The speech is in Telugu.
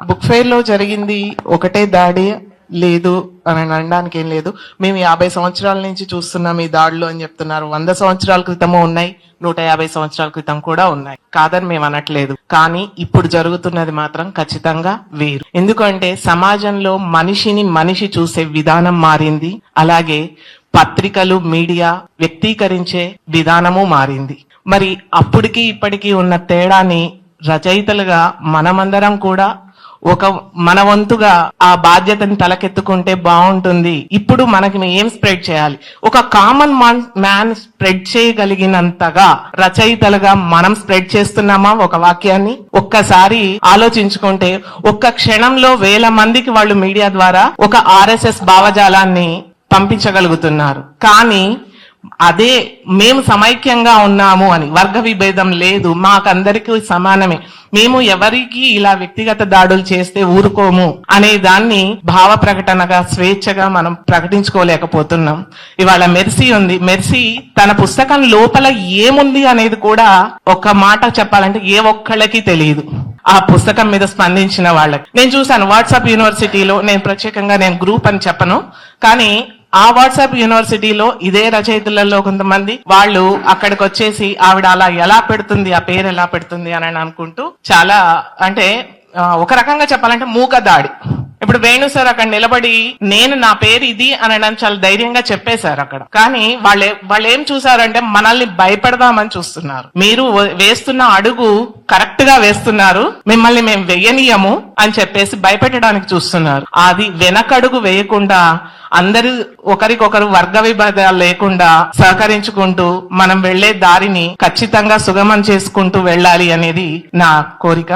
బుక్ ఫెయిర్లో జరిగింది ఒకటే దాడి లేదు అని అనడానికి ఏం లేదు. మేము యాభై సంవత్సరాల నుంచి చూస్తున్నాం ఈ దాడులు అని చెప్తున్నారు. వంద సంవత్సరాల క్రితము ఉన్నాయి నూట యాభై సంవత్సరాల క్రితం కూడా ఉన్నాయి. కాదని మేము అనట్లేదు. కానీ ఇప్పుడు జరుగుతున్నది మాత్రం ఖచ్చితంగా వేరు. ఎందుకంటే సమాజంలో మనిషిని మనిషి చూసే విధానం మారింది. అలాగే పత్రికలు మీడియా వ్యక్తీకరించే విధానము మారింది. మరి అప్పటికి ఇప్పటికీ ఉన్న తేడాని రచయితలుగా మనమందరం కూడా ఒక మన వంతుగా ఆ బాధ్యతని తలకెత్తుకుంటే బాగుంటుంది. ఇప్పుడు మనకి ఏం స్ప్రెడ్ చేయాలి? ఒక కామన్ మ్యాన్ స్ప్రెడ్ చేయగలిగినంతగా రచయితలుగా మనం స్ప్రెడ్ చేస్తున్నామా? ఒక వాక్యాన్ని ఒక్కసారి ఆలోచించుకుంటే ఒక్క క్షణంలో వేల మందికి వాళ్ళు మీడియా ద్వారా ఒక ఆర్ఎస్ఎస్ భావజాలాన్ని పంపించగలుగుతున్నారు. కానీ అదే మేము సమైక్యంగా ఉన్నాము అని వర్గ విభేదం లేదు మాకందరికీ సమానమే. మేము ఎవరికి ఇలా వ్యక్తిగత దాడులు చేస్తే ఊరుకోము అనే దాన్ని భావ ప్రకటనగా స్వేచ్ఛగా మనం ప్రకటించుకోలేకపోతున్నాం. ఇవాళ మెర్సీ ఉంది. మెర్సీ తన పుస్తకం లోపల ఏముంది అనేది కూడా ఒక మాట చెప్పాలంటే ఏ ఒక్కళ్ళకి తెలియదు. ఆ పుస్తకం మీద స్పందించిన వాళ్ళకి. నేను చూశాను వాట్సాప్ యూనివర్సిటీలో నేను ప్రత్యేకంగా నేను గ్రూప్ అని చెప్పను. కానీ ఆ వాట్సాప్ యూనివర్సిటీలో ఇదే రచయితలలో కొంతమంది వాళ్ళు అక్కడికి వచ్చేసి ఆవిడ అలా ఎలా పెడుతుంది ఆ పేరు ఎలా పెడుతుంది అని అనుకుంటూ చాలా అంటే ఒక రకంగా చెప్పాలంటే మూక దాడి. ఇప్పుడు వేణు సార్ అక్కడ నిలబడి నేను నా పేరు ఇది అనడం చాలా ధైర్యంగా చెప్పేశారు అక్కడ. కానీ వాళ్ళే వాళ్ళు ఏం చూసారంటే మనల్ని భయపెడదామని చూస్తున్నారు. మీరు వేస్తున్న అడుగు కరెక్ట్గా వేస్తున్నారు. మిమ్మల్ని మేము వెయ్యనీయము అని చెప్పేసి భయపెట్టడానికి చూస్తున్నారు. అది వెనకడుగు వేయకుండా అందరూ ఒకరికొకరు వర్గ విభేదాలు లేకుండా సహకరించుకుంటూ మనం వెళ్ళే దారిని ఖచ్చితంగా సుగమం చేసుకుంటూ వెళ్ళాలి అనేది నా కోరిక.